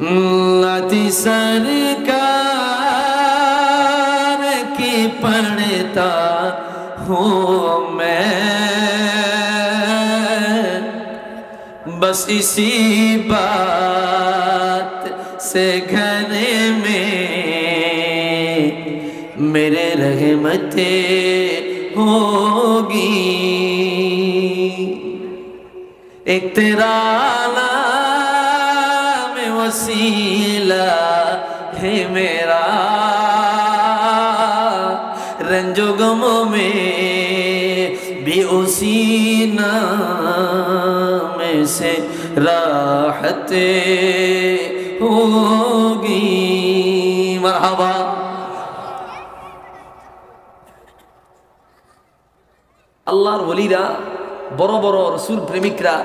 लती सरकार की पढ़ता हूँ मैं। बस इसी बात से घर में मेरे रहमते होगी। एक तेरा वसीला है मेरा रंजो गमों में भी उसी नाम से राहते होगी मरहबा আল্লাহর বলিরা বড় বড় রসুল প্রেমিকরা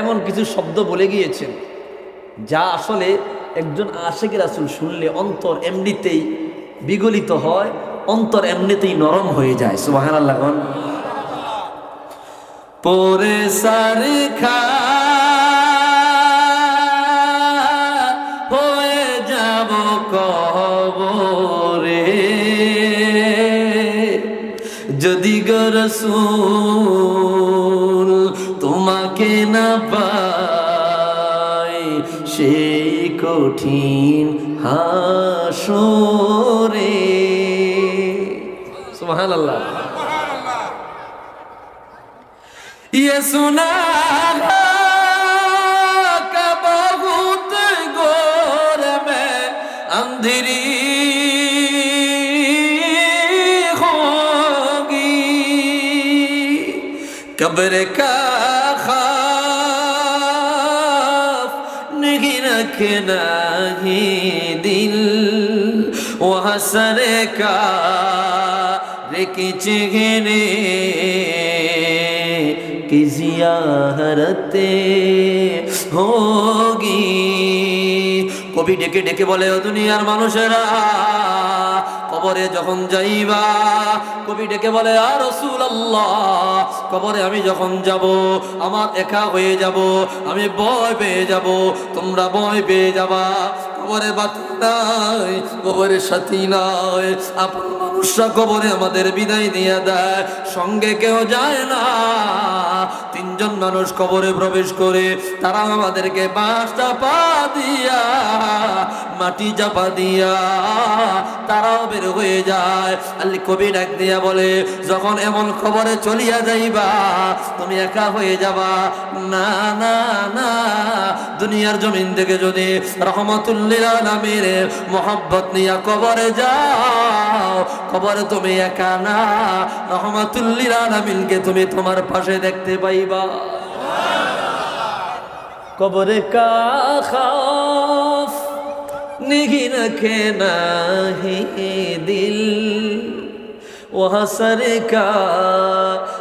এমন কিছু শব্দ বলে গিয়েছেন যা আসলে একজন আশেকের রাসুল শুনলে অন্তর এমনিতেই বিগলিত হয়, অন্তর এমনিতেই নরম হয়ে যায়। সুবাহান আল্লাহ পরে সারে খা হয়ে যাব কবরে। যদি গরসুল তোমাকে না পাই সেই কঠিন হাসরে সুবহান আল্লাহ ये सुना का बहुत गोर में अंधेरी होगी कब्र का खाफ مرغی رکھنا ہی دل وہ سر کا کچنے کی زیارت ہوگی۔ কবি ডেকে ডেকে বলে, ও দুনিয়ার মানুষেরা, কবরে যখন যাইবা? কবি ডেকে বলে আর রসুল আল্লাহ কবরে আমি যখন যাব, আমার একা হয়ে যাব, আমি ভয় পেয়ে যাব, তোমরা ভয় পেয়ে যাবা। কবরে বাতি নাই কবরে সাথী নাই। আপন মানুষরা কবরে আমাদের বিদায় দিয়ে দেয়। সঙ্গে কেউ যায় না। তিনজন মানুষ কবরে প্রবেশ করে তারা আমাদেরকে বাঁশটা পা দিয়া মাটি চাপা দিয়া তারাও বের হয়ে যায়। আল্লি কবি ডাক দিয়া বলে, যখন এমন খবরে চলিয়া যাইবা, তুমি একা হয়ে যাবা। না না না, দুনিয়ার জমিন থেকে যদি রহমতুল্লিল নামের মোহাব্বত নিয়া কবরে যাও, কবরে তুমি একা না, রহমতুল্লিল নামিনকে তুমি তোমার পাশে দেখতে পাইবা। কবরে কা খাফ नहीं रखे नाही दिल वहाँ सर का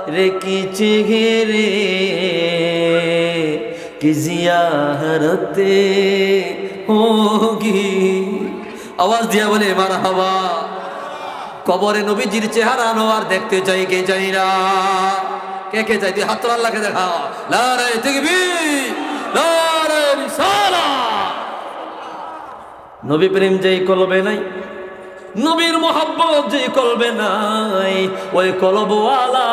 रे की चेहरे की जियारते होगी আওয়াজ দিয়া বলে মারা হাওয়া কবরে নবীজির চেহারা আর দেখতে চাই কে চাই না কে কে চাই তুই হাত আল্লাহকে দেখা লারে তাকবীর লারে রিসালাত নবী প্রেম যেই কলবে নাই, নবীর মোহাব্বত যেই কলবে নাই, ওই কলবওয়ালা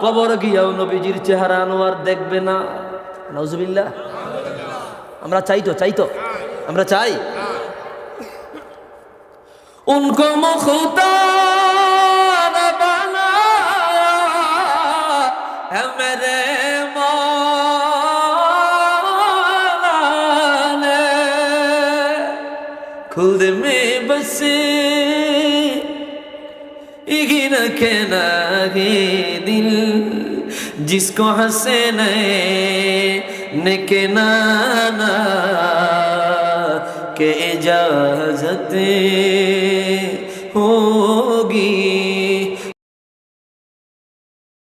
কবর গিয়াও নবীজির চেহারা আনোয়ার দেখবে না। নজবিল্লাহ আমরা চাই তো চাই তো। আমরা চাই। উনকো মুখতার বানায়া है खुद में बसे गिन के नागे दिल जिसको हंसे ने के नाना के इजाजत हो